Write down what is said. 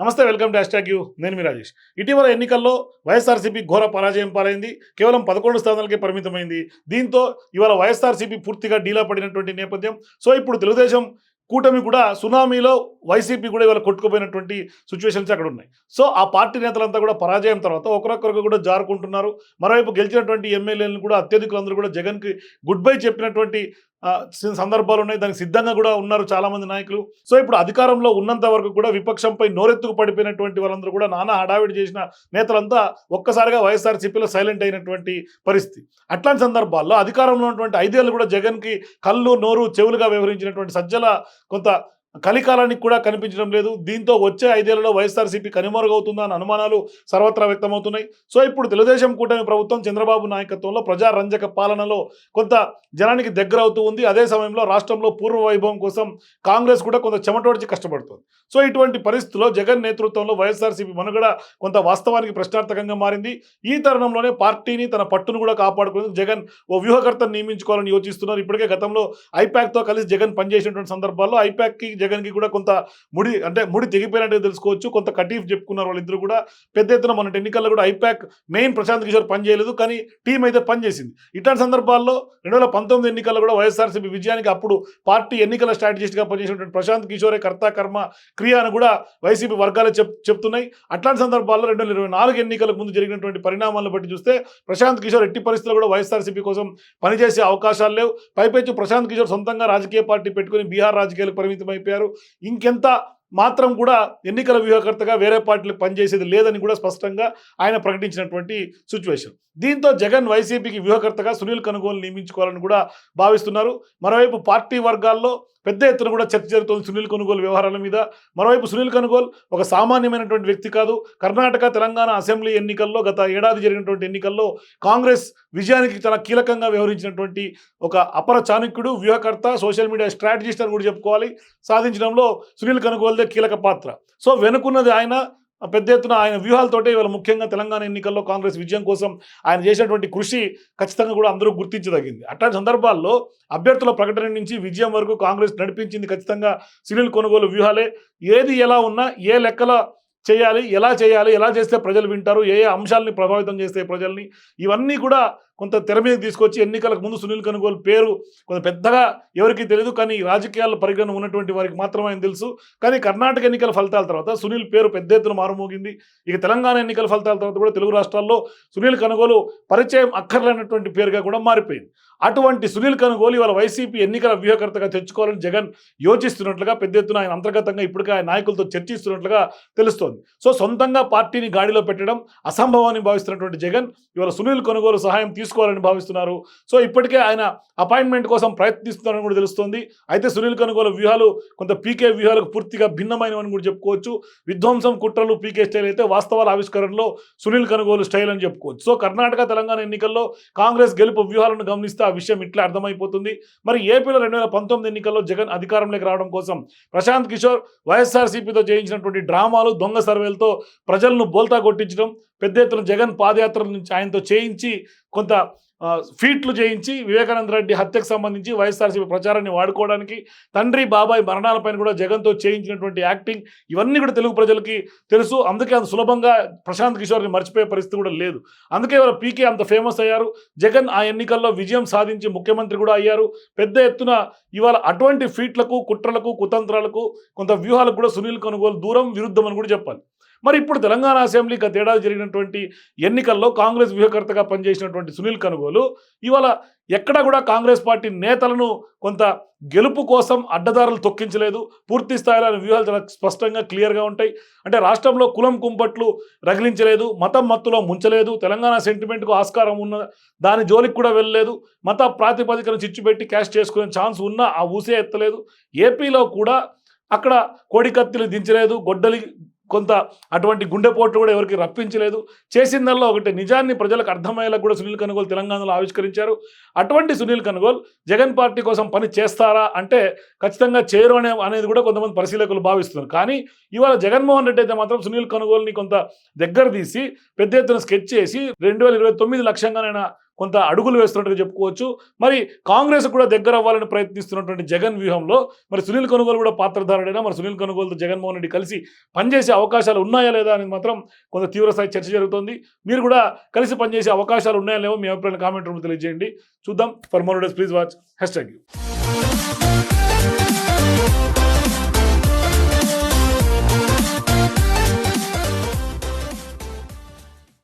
నమస్తే welcome to hash you. నేను మీ రాజేష్. ఇటీవల ఎన్నికల్లో వైఎస్ఆర్సీపీ ఘోర పరాజయం పాలైంది. కేవలం పదకొండు స్థానాలకే పరిమితమైంది. దీంతో ఇవాళ వైఎస్ఆర్సీపీ పూర్తిగా డీలా పడినటువంటి నేపథ్యం. సో ఇప్పుడు తెలుగుదేశం కూటమి కూడా సునామీలో వైసీపీ కూడా ఇవాళ కొట్టుకుపోయినటువంటి సిచ్యువేషన్స్ అక్కడ ఉన్నాయి. సో ఆ పార్టీ నేతలంతా కూడా పరాజయం తర్వాత ఒకరొకరికి కూడా జారుకుంటున్నారు. మరోవైపు గెలిచినటువంటి ఎమ్మెల్యేలను కూడా అత్యధికులందరూ కూడా జగన్కి గుడ్ బై చెప్పినటువంటి సందర్భాలు ఉన్నాయి. దానికి సిద్ధంగా కూడా ఉన్నారు చాలామంది నాయకులు. సో ఇప్పుడు అధికారంలో ఉన్నంత వరకు కూడా విపక్షంపై నోరెత్తుకు పడిపోయినటువంటి వాళ్ళందరూ కూడా నానా హడావిడి చేసిన నేతలంతా ఒక్కసారిగా వైఎస్ఆర్సీపీలో సైలెంట్ అయినటువంటి పరిస్థితి. అట్లాంటి సందర్భాల్లో అధికారంలో ఉన్నటువంటి ఐదేళ్ళు కూడా జగన్కి కళ్ళు నోరు చెవులుగా వ్యవహరించినటువంటి సజ్జల కొంత కలికాలానికి కూడా కనిపించడం లేదు. దీంతో వచ్చే ఐదేళ్ళలో వైఎస్ఆర్సీపీ కనుమరుగవుతుందా అని అనుమానాలు సర్వత్రా వ్యక్తమవుతున్నాయి. సో ఇప్పుడు తెలుగుదేశం కూటమి ప్రభుత్వం చంద్రబాబు నాయకత్వంలో ప్రజారంజక పాలనలో కొంత జనానికి దగ్గర అవుతూ ఉంది. అదే సమయంలో రాష్ట్రంలో పూర్వ వైభవం కోసం కాంగ్రెస్ కూడా కొంత చెమటోడ్చి కష్టపడుతుంది. సో ఇటువంటి పరిస్థితుల్లో జగన్ నేతృత్వంలో వైఎస్ఆర్సీపీ మనుగడ కొంత వాస్తవానికి ప్రశ్నార్థకంగా మారింది. ఈ తరుణంలోనే పార్టీని తన పట్టును కూడా కాపాడుకునేందుకు జగన్ ఓ వ్యూహకర్తను నియమించుకోవాలని యోచిస్తున్నారు. ఇప్పటికే గతంలో ఐపాక్తో కలిసి జగన్ పనిచేసినటువంటి సందర్భాల్లో ఐపాక్కి జగన్కి కూడా కొంత ముడి అంటే ముడి తెగిపోయినట్టుగా తెలుసుకోవచ్చు. కొంత కటీఫ్ చెప్పుకున్నారు వాళ్ళిద్దరు కూడా. పెద్ద ఎత్తున మొన్నటి ఎన్నికల్లో కూడా ఐపాక్ మెయిన్ ప్రశాంత్ కిషోర్ పనిచేయలేదు కానీ టీం అయితే పనిచేసింది ఇట్లాంటి సందర్భాల్లో రెండు వేల పంతొమ్మిది ఎన్నికల్లో కూడా వైఎస్ఆర్సీపీ విజయానికి అప్పుడు పార్టీ ఎన్నికల స్ట్రాటజిస్ట్గా పనిచేసినటువంటి ప్రశాంత్ కిషోరే కర్త కర్మ క్రియ అని కూడా వైసీపీ వర్గాలే చెప్ చెప్తున్నాయి. అట్లాంటి సందర్భాల్లో రెండు వేల ఇరవై నాలుగు ఎన్నికల ముందు జరిగినటువంటి పరిణామాలను బట్టి చూస్తే ప్రశాంత్ కిషోర్ ఎట్టి పరిస్థితుల్లో కూడా వైఎస్ఆర్సీపీ కోసం పనిచేసే అవకాశాలు లేవు. పైపెచ్చు ప్రశాంత్ కిషోర్ సొంతంగా రాజకీయ పార్టీ పెట్టుకుని బీహార్ రాజకీయాలకు పరిమితమైపోయి చెప్పారు. ఇంకెంత మాత్రం కూడా ఎన్నికల వ్యూహకర్తగా వేరే పార్టీలకు పనిచేసేది లేదని కూడా స్పష్టంగా ఆయన ప్రకటించినటువంటి సిచ్యువేషన్. దీంతో జగన్ వైసీపీకి వ్యూహకర్తగా సునీల్ కనుగోలు నియమించుకోవాలని కూడా భావిస్తున్నారు. మరోవైపు పార్టీ వర్గాల్లో పెద్ద ఎత్తున కూడా చర్చ జరుగుతుంది సునీల్ కొనుగోలు వ్యవహారాల మీద. మరోవైపు సునీల్ కొనుగోలు ఒక సామాన్యమైనటువంటి వ్యక్తి కాదు. కర్ణాటక తెలంగాణ అసెంబ్లీ ఎన్నికల్లో గత ఏడాది జరిగినటువంటి ఎన్నికల్లో కాంగ్రెస్ విజయానికి చాలా కీలకంగా వ్యవహరించినటువంటి ఒక అపర చాణక్యుడు వ్యూహకర్త సోషల్ మీడియా స్ట్రాటజిస్ట్ అని కూడా చెప్పుకోవాలి. సాధించడంలో సునీల్ కనుగోలు కనుగోలుదే కీలక పాత్ర. సో వెనుకున్నది ఆయన పెద్ద ఎత్తున ఆయన వ్యూహాలతోటే ఇవాళ ముఖ్యంగా తెలంగాణ ఎన్నికల్లో కాంగ్రెస్ విజయం కోసం ఆయన చేసినటువంటి కృషి ఖచ్చితంగా కూడా అందరూ గుర్తించదగింది. అట్లాంటి సందర్భాల్లో అభ్యర్థుల ప్రకటన నుంచి విజయం వరకు కాంగ్రెస్ నడిపించింది ఖచ్చితంగా సునీల్ కొనుగోలు వ్యూహాలే. ఏది ఎలా ఉన్నా ఏ లెక్కల చేయాలి ఎలా చేయాలి ఎలా చేస్తే ప్రజలు వింటారు ఏ ఏ అంశాలని ప్రభావితం చేస్తే ప్రజల్ని ఇవన్నీ కూడా కొంత తెర మీద తీసుకొచ్చి ఎన్నికలకు ముందు సునీల్ కనుగోలు పేరు కొంత పెద్దగా ఎవరికి తెలియదు కానీ రాజకీయాల్లో పరిగణన ఉన్నటువంటి వారికి మాత్రమే ఆయన తెలుసు. కానీ కర్ణాటక ఎన్నికల ఫలితాల తర్వాత సునీల్ పేరు పెద్ద ఎత్తున మారుమోగింది. ఇక తెలంగాణ ఎన్నికల ఫలితాల తర్వాత కూడా తెలుగు రాష్ట్రాల్లో సునీల్ కనుగోలు పరిచయం అక్కర్లేనటువంటి పేరుగా కూడా మారిపోయింది. అటువంటి సునీల్ కనుగోలు ఇవాళ వైసీపీ ఎన్నికల వ్యూహకర్తగా తెచ్చుకోవాలని జగన్ యోచిస్తున్నట్లుగా పెద్ద ఎత్తున ఆయన అంతర్గతంగా ఇప్పటికే ఆయన నాయకులతో చర్చిస్తున్నట్లుగా తెలుస్తోంది. సో సొంతంగా పార్టీని గాడిలో పెట్టడం అసంభవాన్ని భావిస్తున్నటువంటి జగన్ ఇవాళ సునీల్ కొనుగోలు సహాయం తీసుకోవాలని భావిస్తున్నారు. సో ఇప్పటికే ఆయన అపాయింట్మెంట్ కోసం ప్రయత్నిస్తున్నారని కూడా తెలుస్తోంది. అయితే సునీల్ కొనుగోలు వ్యూహాలు కొంత పీకే వ్యూహాలకు పూర్తిగా భిన్నమైనవని కూడా చెప్పుకోవచ్చు. విధ్వంసం కుట్రలు పీకే స్టైల్ అయితే వాస్తవాల ఆవిష్కరణలో సునీల్ కనుగోలు స్టైల్ అని చెప్పుకోవచ్చు. సో కర్ణాటక తెలంగాణ ఎన్నికల్లో కాంగ్రెస్ గెలుపు వ్యూహాలను గమనిస్తే ఆ విషయం ఇట్లా అర్థమైపోతుంది. మరి ఏపీలో రెండు వేల పంతొమ్మిది ఎన్నికల్లో జగన్ అధికారంలోకి రావడం కోసం ప్రశాంత్ కిషోర్ వైఎస్ఆర్సీపీతో చేయించినటువంటి డ్రామాలు దొంగ సర్వేలతో ప్రజలను బోల్తా కొట్టించడం పెద్ద ఎత్తున జగన్ పాదయాత్ర నుంచి ఆయనతో చేయించి కొంత ఫీట్లు చేయించి వివేకానంద రెడ్డి హత్యకు సంబంధించి వైఎస్ఆర్సీపీ ప్రచారాన్ని వాడుకోవడానికి తండ్రి బాబాయ్ మరణాలపైన కూడా జగన్తో చేయించినటువంటి యాక్టింగ్ ఇవన్నీ కూడా తెలుగు ప్రజలకి తెలుసు. అందుకే అంత సులభంగా ప్రశాంత్ కిషోర్ని మర్చిపోయే పరిస్థితి కూడా లేదు. అందుకే వాళ్ళ పీకే అంత ఫేమస్ అయ్యారు. జగన్ ఆ ఎన్నికల్లో విజయం సాధించి ముఖ్యమంత్రి కూడా అయ్యారు. పెద్ద ఎత్తున ఇవాళ అటువంటి ఫీట్లకు కుట్రలకు కుతంత్రాలకు కొంత వ్యూహాలకు కూడా సునీల్ కొనుగోలు దూరం విరుద్ధం అని కూడా చెప్పాలి. మరి ఇప్పుడు తెలంగాణ అసెంబ్లీ గత ఏడాది జరిగినటువంటి ఎన్నికల్లో కాంగ్రెస్ వ్యూహకర్తగా పనిచేసినటువంటి సునీల్ కనుగోలు ఇవాళ ఎక్కడా కూడా కాంగ్రెస్ పార్టీ నేతలను కొంత గెలుపు కోసం అడ్డదారులు తొక్కించలేదు. పూర్తి స్థాయిలో వ్యూహాలు చాలా స్పష్టంగా క్లియర్గా ఉంటాయి. అంటే రాష్ట్రంలో కులం కుంపట్లు రగిలించలేదు మతం మత్తులో ముంచలేదు తెలంగాణ సెంటిమెంట్కు ఆస్కారం ఉన్న దాని జోలికి కూడా వెళ్ళలేదు మత ప్రాతిపదికను చిచ్చుపెట్టి క్యాష్ చేసుకునే ఛాన్స్ ఉన్నా ఆ ఊసే ఎత్తలేదు. ఏపీలో కూడా అక్కడ కోడికత్తిలు దించలేదు గొడ్డలి కొంత అటువంటి గుండెపోట్లు కూడా ఎవరికి రప్పించలేదు. చేసిందల్లా ఒకటి నిజాన్ని ప్రజలకు అర్థమయ్యేలా కూడా సునీల్ కనుగోలు తెలంగాణలో ఆవిష్కరించారు. అటువంటి సునీల్ కనుగోలు జగన్ పార్టీ కోసం పని చేస్తారా అంటే ఖచ్చితంగా చేయరు అనే అనేది కూడా కొంతమంది పరిశీలకులు భావిస్తున్నారు. కానీ ఇవాళ జగన్మోహన్ రెడ్డి అయితే మాత్రం సునీల్ కనుగోలుని కొంత దగ్గర తీసి పెద్ద ఎత్తున స్కెచ్ చేసి రెండు వేల ఇరవై తొమ్మిది లక్ష్యంగానైనా కొంత అడుగులు వేస్తున్నట్టుగా చెప్పుకోవచ్చు. మరి కాంగ్రెస్ కూడా దగ్గర అవ్వాలని ప్రయత్నిస్తున్నటువంటి జగన్ వ్యూహంలో మరి సునీల్ కొనుగోలు కూడా పాత్రధారుడైనా మరి సునీల్ కొనుగోలుతో జగన్మోహన్ రెడ్డి కలిసి పనిచేసే అవకాశాలు ఉన్నాయా లేదా అనేది మాత్రం కొంత తీవ్రస్థాయి చర్చ జరుగుతోంది. మీరు కూడా కలిసి పనిచేసే అవకాశాలు ఉన్నాయా లేవో మీ అభిప్రాయం కామెంట్ రూమ్ తెలియజేయండి. చూద్దాం. For more days please watch. Hashtag